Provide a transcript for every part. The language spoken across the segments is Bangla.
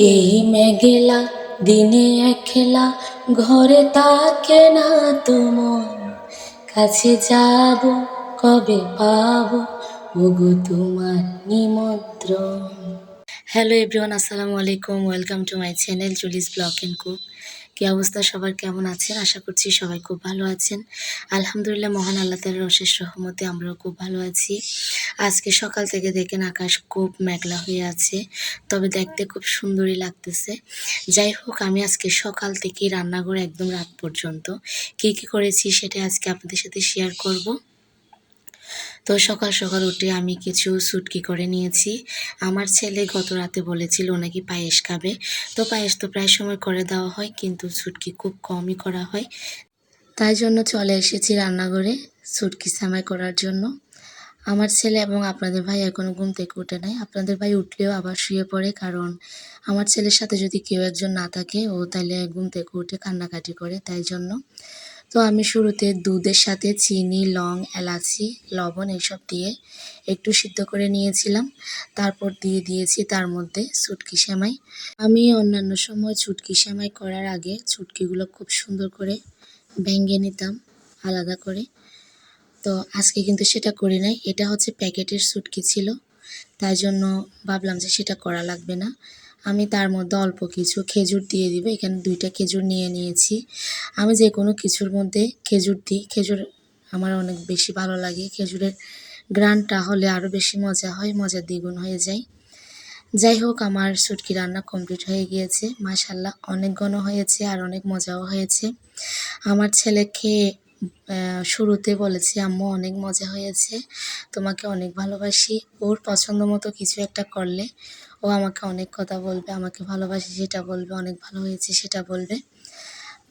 এই মেঘেলা, দিনে একলা, ঘরে তাকে না তোমার? কাছে যাব, কবে পাবো? ওগো তোমার নিমন্ত্রণ। হ্যালো এভরিওয়ান আসসালামু আলাইকুম। Welcome to my channel Julie's blog and cook কি অবস্থা? সবার কেমন আছেন? আশা করছি সবাই খুব ভালো আছেন। আলহামদুলিল্লাহ, মহান আল্লাহ তালার অশেষ রহমতে আমরাও খুব ভালো আছি। আজকে সকাল থেকে দেখেন আকাশ খুব মেঘলা হয়ে আছে, তবে দেখতে খুব সুন্দরই লাগতেছে। যাই হোক, আমি আজকে সকাল থেকে রান্নাঘরে একদম রাত পর্যন্ত। কি কি করেছি সেটা আজকে আপনাদের সাথে শেয়ার করব। তো সকাল সকাল উঠে আমি কিছু সুটকি করে নিয়েছি। আমার ছেলে গত রাতে বলেছিল, নাকি পায়েস খাবে? তো পায়েস তো প্রায় সময় করে দেওয়া হয়, কিন্তু সুটকি খুব কমই করা হয়। তাই জন্য চলে এসেছি রান্নাঘরে সুটকি সামাই করার জন্য। আমার ছেলে এবং আপনাদের ভাই এখনও ঘুম থেকে উঠে নাই। আপনাদের ভাই উঠলেও আবার শুয়ে পড়ে, কারণ আমার ছেলের সাথে যদি কেউ একজন না থাকে, ও তাহলে ঘুম থেকে উঠে কান্নাকাটি করে, তাই জন্য তো আমি শুরুতে দুধের সাথে চিনি, লং, এলাচি, লবণ এইসব দিয়ে একটু সিদ্ধ করে নিয়েছিলাম। তারপর দিয়ে দিয়েছি তার মধ্যে চুটকি সেমাই। আমি অন্যান্য সময় চুটকি সেমাই করার আগে চুটকিগুলো খুব সুন্দর করে ভেঙে নিতাম আলাদা করে। তো আজকে কিন্তু সেটা করি নাই, এটা হচ্ছে প্যাকেটের সুটকি ছিল। তাই জন্য ভাবলাম যে সেটা করা লাগবে না। আমি তার মধ্যে অল্প কিছু খেজুর দিয়ে দিব। এখানে দুইটা খেজুর নিয়ে নিয়েছি। আমি যে কোনো কিছুর মধ্যে খেজুর দিই। খেজুর আমার অনেক বেশি ভালো লাগে। খেজুরের গ্রানটা হলে আরও বেশি মজা হয়, মজা দ্বিগুণ হয়ে যায়। যাই হোক, আমার সুটকি রান্না কমপ্লিট হয়ে গিয়েছে। মাশাল্লাহ অনেক ঘন হয়েছে আর অনেক মজাও হয়েছে। আমার ছেলে খেয়ে শুরুতে বলেছি, আম্মু, অনেক মজা হয়েছে। তোমাকে অনেক ভালোবাসি। ওর পছন্দ মতো কিছু একটা করলে ও আমাকে অনেক কথা বলবে, আমাকে ভালোবাসি, সেটা বলবে, অনেক ভালো হয়েছে, সেটা বলবে।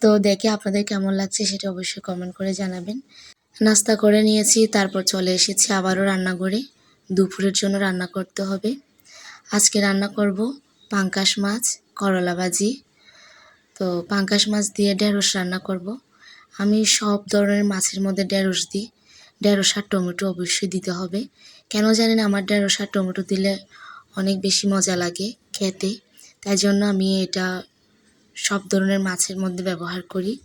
তো দেখে আপনাদের কেমন লাগছে সেটা অবশ্যই কমেন্ট করে জানাবেন। নাস্তা করে নিয়েছি, তারপর চলে এসেছি আবারও রান্নাঘরে। দুপুরের জন্য রান্না করতে হবে। আজকে রান্না করব পাঙ্কাশ মাছ, করলা ভাজি। তো পাঙ্কাশ মাছ দিয়ে ঢেঁড়স রান্না করব। আমি সব ধরনের মাছের মধ্যে ঢেঁড়স দিই। ঢেঁড়স আর টমেটো অবশ্যই দিতে হবে। কেন জানেন আমার ঢেঁড়স আর টমেটো দিলে অনেক বেশি মজা লাগে খেতে। তাই জন্য আমি এটা সব ধরনের মাছের মধ্যে ব্যবহার করি।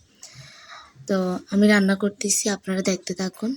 তো আমি রান্না করতেছি, আপনারা দেখতে থাকুন।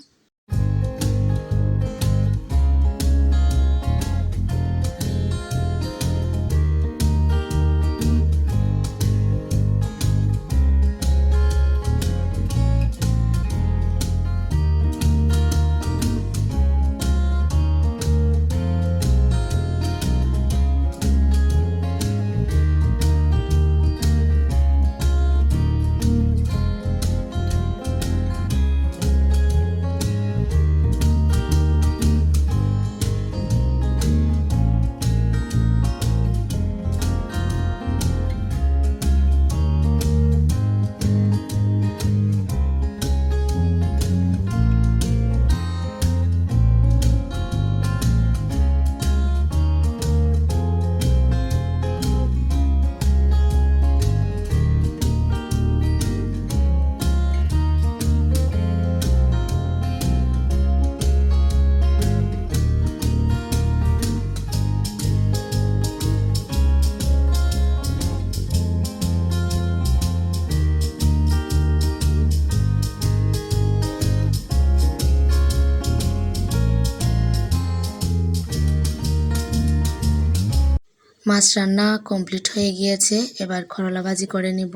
মাছ রান্না কমপ্লিট হয়ে গিয়েছে, এবার করলা ভাজি করে নিব।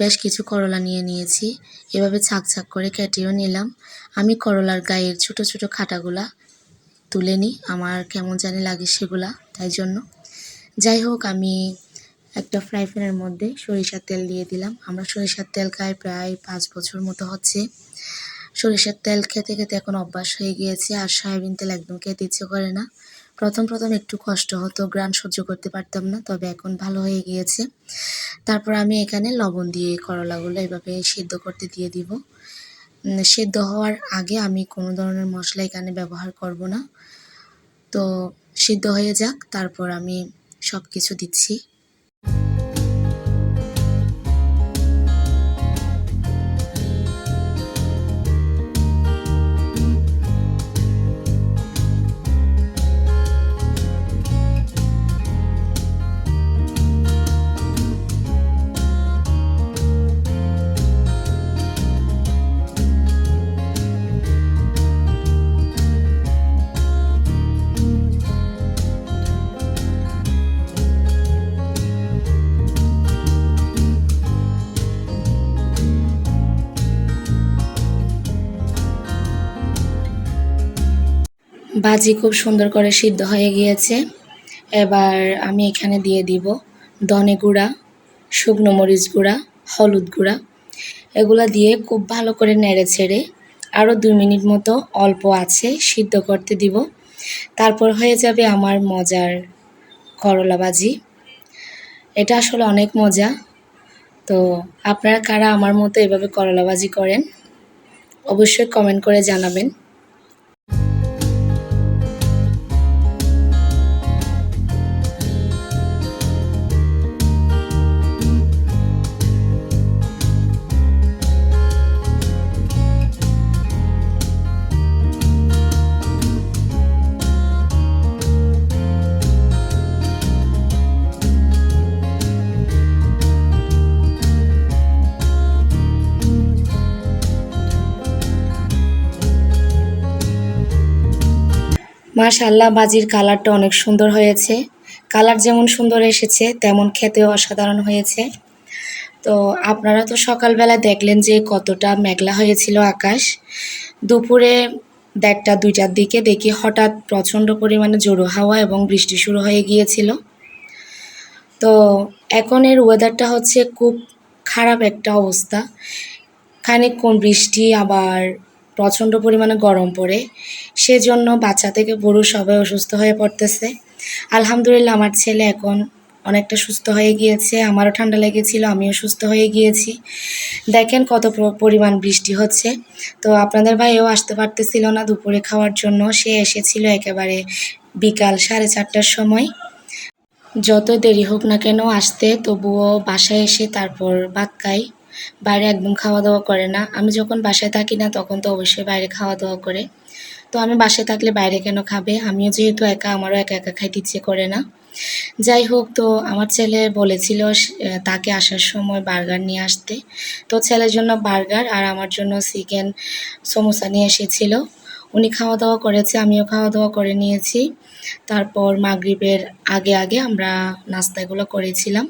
বেশ কিছু করলা নিয়ে নিয়েছি, এভাবে ছাক ছাক করে কেটেও নিলাম। আমি করলার গায়ের ছোট ছোট খাটাগুলা তুলে নিই, আমার কেমন জানি লাগে সেগুলা, তাই জন্য। যাই হোক, আমি একটা ফ্রাই প্যানের মধ্যে সরিষার তেল দিয়ে দিলাম। আমরা সরিষার তেল খাই প্রায় পাঁচ বছর মতো হচ্ছে। সরিষার তেল খেতে খেতে এখন অভ্যাস হয়ে গিয়েছে, আর সয়াবিন তেল একদম খেতে ইচ্ছে করে না। প্রথম প্রথম একটু কষ্ট হতো, গ্রান সহ্য করতে পারতাম না, তবে এখন ভালো হয়ে গিয়েছে। তারপর আমি এখানে লবণ দিয়ে করলাগুলো এভাবে সেদ্ধ করতে দিয়ে দিব। সেদ্ধ হওয়ার আগে আমি কোনো ধরনের মশলা এখানে ব্যবহার করব না। তো সিদ্ধ হয়ে যাক, তারপর আমি সব কিছু দিচ্ছি। ভাজি খুব সুন্দর করে সিদ্ধ হয়ে গিয়েছে। এবার আমি এখানে দিয়ে দিব ধনে গুঁড়া, শুকনো মরিচ গুঁড়া, হলুদ গুঁড়া। এগুলা দিয়ে খুব ভালো করে নেড়ে ছেড়ে আরও দুই মিনিট মতো অল্প আছে সিদ্ধ করতে দিব। তারপর হয়ে যাবে আমার মজার করলা ভাজি। এটা আসলে অনেক মজা। তো আপনারা কারা আমার মতো এভাবে করলা ভাজি করেন, অবশ্যই কমেন্ট করে জানাবেন। মাশাল্লাহ বাজির কালারটা অনেক সুন্দর হয়েছে। কালার যেমন সুন্দর এসেছে, তেমন খেতেও অসাধারণ হয়েছে। তো আপনারা তো সকালবেলা দেখলেন যে কতটা মেঘলা হয়েছিল আকাশ। দুপুরে দেড়টা, দুইটার দিকে দেখি হঠাৎ প্রচণ্ড পরিমাণে জোরো হাওয়া এবং বৃষ্টি শুরু হয়ে গিয়েছিল। তো এখন এর ওয়েদারটা হচ্ছে খুব খারাপ একটা অবস্থা। খানিকক্ষণ বৃষ্টি, আবার প্রচণ্ড পরিমাণে গরম পড়ে। সেজন্য বাচ্চা থেকে বুড়ো সবাই অসুস্থ হয়ে পড়তেছে। আলহামদুলিল্লাহ, আমার ছেলে এখন অনেকটা সুস্থ হয়ে গিয়েছে। আমারও ঠান্ডা লেগেছিল, আমিও সুস্থ হয়ে গিয়েছি। দেখেন কত পরিমাণ বৃষ্টি হচ্ছে। তো আপনাদের ভাইও আসতে পারতেছিল না দুপুরে খাওয়ার জন্য। সে এসেছিল একেবারে বিকাল সাড়ে চারটার সময়। যত দেরি হোক না কেন আসতে, তবুও বাসায় এসে তারপর ভাত খাই। বাইরে একদম খাওয়া দাওয়া করে না। আমি যখন বাসায় থাকি না, তখন তো অবশ্যই বাইরে খাওয়া দাওয়া করে। তো আমি বাসায় থাকলে বাইরে কেন খাবে? আমিও যেহেতু একা, আমারও একা একা খাইতে ইচ্ছে করে না। যাই হোক, তো আমার ছেলে বলেছিল তাকে আসার সময় বার্গার নিয়ে আসতে। তো ছেলের জন্য বার্গার আর আমার জন্য চিকেন সমোসা নিয়ে এসেছিল। উনি খাওয়া দাওয়া করেছে, আমিও খাওয়া দাওয়া করে নিয়েছি। তারপর মাগরিবের আগে আগে আমরা নাস্তাগুলো করেছিলাম।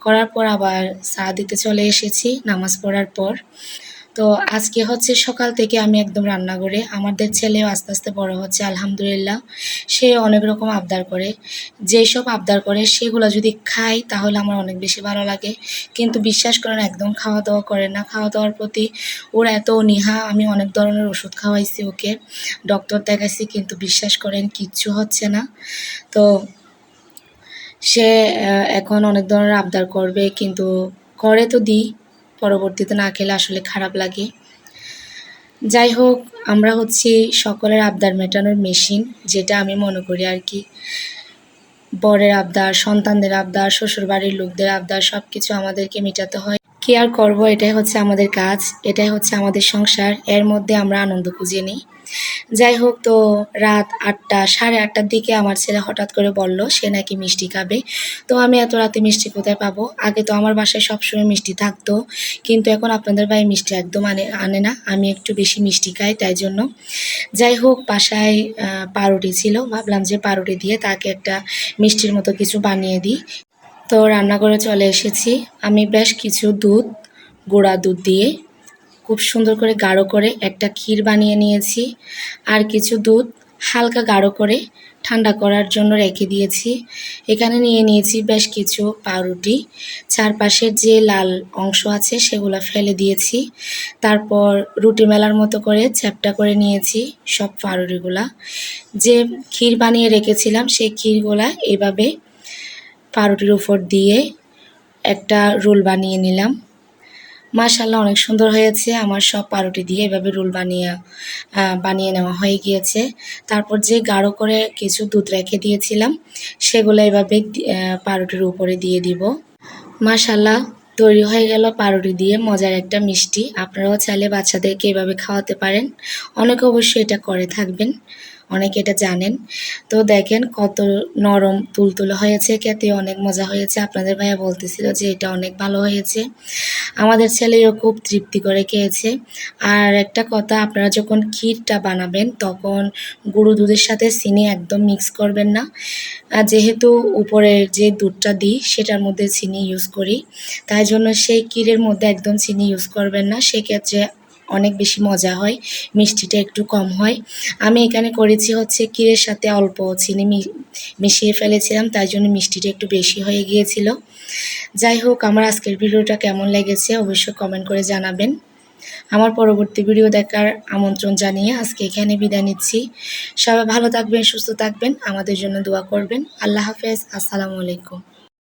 করার পর আবার চা দিতে চলে এসেছি, নামাজ পড়ার পর। তো আজকে হচ্ছে সকাল থেকে আমি একদম রান্নাঘরে, আমাদের ছেলেও আস্তে আস্তে বড় হচ্ছে, আলহামদুলিল্লাহ। সে অনেক রকম আবদার করে। যেসব আবদার করে সেগুলো যদি খাই তাহলে আমার অনেক বেশি ভালো লাগে। কিন্তু বিশ্বাস করেন একদম খাওয়া দাওয়া করে না। খাওয়া দাওয়ার প্রতি ওর এত অনীহা, আমি অনেক ধরনের ওষুধ খাওয়াইছি ওকে, ডক্টর দেখাইছি কিন্তু বিশ্বাস করেন কিচ্ছু হচ্ছে না। তো সে এখন অনেক ধরনের আবদার করবে, কিন্তু করে তো দিই। পরবর্তীতে না খেলে আসলে খারাপ লাগে। যাই হোক, আমরা হচ্ছি সকলের আবদার মেটানোর মেশিন, যেটা আমি মনে করি আর কি। বরের আবদার, সন্তানদের আবদার, শ্বশুরবাড়ির লোকদের আবদার সব কিছু আমাদেরকে মেটাতে হয়। কি আর করব? এটাই হচ্ছে আমাদের কাজ, এটাই হচ্ছে আমাদের সংসার। এর মধ্যে আমরা আনন্দ খুঁজে নিই। যাই হোক, তো রাত আটটা, সাড়ে আটটার দিকে আমার ছেলে হঠাৎ করে বলল, সে নাকি মিষ্টি খাবে? তো আমি এত রাতে মিষ্টি কোথায় পাবো? আগে তো আমার বাসায় সবসময় মিষ্টি থাকতো, কিন্তু এখন আপনাদের ভাই মিষ্টি একদম আনে আনে না। আমি একটু বেশি মিষ্টি খাই, তাই জন্য। যাই হোক, বাসায় পাউরুটি ছিল। ভাবলাম যে পাউরুটি দিয়ে তাকে একটা মিষ্টির মতো কিছু বানিয়ে দিই। তো রান্নাঘরে চলে এসেছি। আমি বেশ কিছু দুধ, গুঁড়া দুধ দিয়ে খুব সুন্দর করে গাঢ় করে একটা ক্ষীর বানিয়ে নিয়েছি আর কিছু দুধ হালকা গাঢ় করে ঠান্ডা করার জন্য রেখে দিয়েছি। এখানে নিয়ে নিয়েছি বেশ কিছু পাউরুটি। চারপাশের যে লাল অংশ আছে সেগুলো ফেলে দিয়েছি। তারপর রুটি মেলার মতো করে চ্যাপটা করে নিয়েছি সব পাউরুটিগুলা। যে ক্ষীর বানিয়ে রেখেছিলাম সেই ক্ষীরগুলা এভাবে পাউরুটির উপর দিয়ে একটা রোল বানিয়ে নিলাম। মাশাল্লাহ অনেক সুন্দর হয়েছে। আমার সব পাউরুটি দিয়ে এভাবে রোল বানিয়ে বানিয়ে নেওয়া হয়ে গিয়েছে। তারপর যে গাঢ় করে কিছু দুধ রেখে দিয়েছিলাম, সেগুলো এভাবে পাউরুটির উপরে দিয়ে দিব। মাশাল্লাহ তৈরি হয়ে গেল পাউরুটি দিয়ে মজার একটা মিষ্টি। আপনারাও চাইলে বাচ্চাদেরকে এভাবে খাওয়াতে পারেন। অনেকে অবশ্যই এটা করে থাকবেন। অনেকে এটা জানেন। তো দেখেন কত নরম তুলতুলে হয়েছে, খেতে অনেক মজা হয়েছে। আপনাদের ভাইয়া বলতেছিল যে এটা অনেক ভালো হয়েছে। আমাদের ছেলেও খুব তৃপ্তি করে খেয়েছে। আর একটা কথা, আপনারা যখন ক্ষীরটা বানাবেন, তখন গুঁড়ো দুধের সাথে চিনি একদম মিক্স করবেন না। যেহেতু উপরের যে দুধটা দিই, সেটার মধ্যে চিনি ইউজ করি, তাই জন্য সেই ক্ষীরের মধ্যে একদম চিনি ইউজ করবেন না। সেক্ষেত্রে অনেক বেশি মজা হয়, মিষ্টিটা একটু কম হয়। আমি এখানে করেছি হচ্ছে ক্ষীরের সাথে অল্প চিনি মিশিয়ে ফেলেছিলাম, তাই জন্য মিষ্টিটা একটু বেশি হয়ে গিয়েছিল। যাই হোক, আমার আজকের ভিডিওটা কেমন লেগেছে অবশ্যই কমেন্ট করে জানাবেন। আমার পরবর্তী ভিডিও দেখার আমন্ত্রণ জানিয়ে আজকে এখানে বিদায় নিচ্ছি। সবাই ভালো থাকবেন, সুস্থ থাকবেন, আমাদের জন্য দোয়া করবেন। আল্লাহ হাফেজ, আসসালামু আলাইকুম।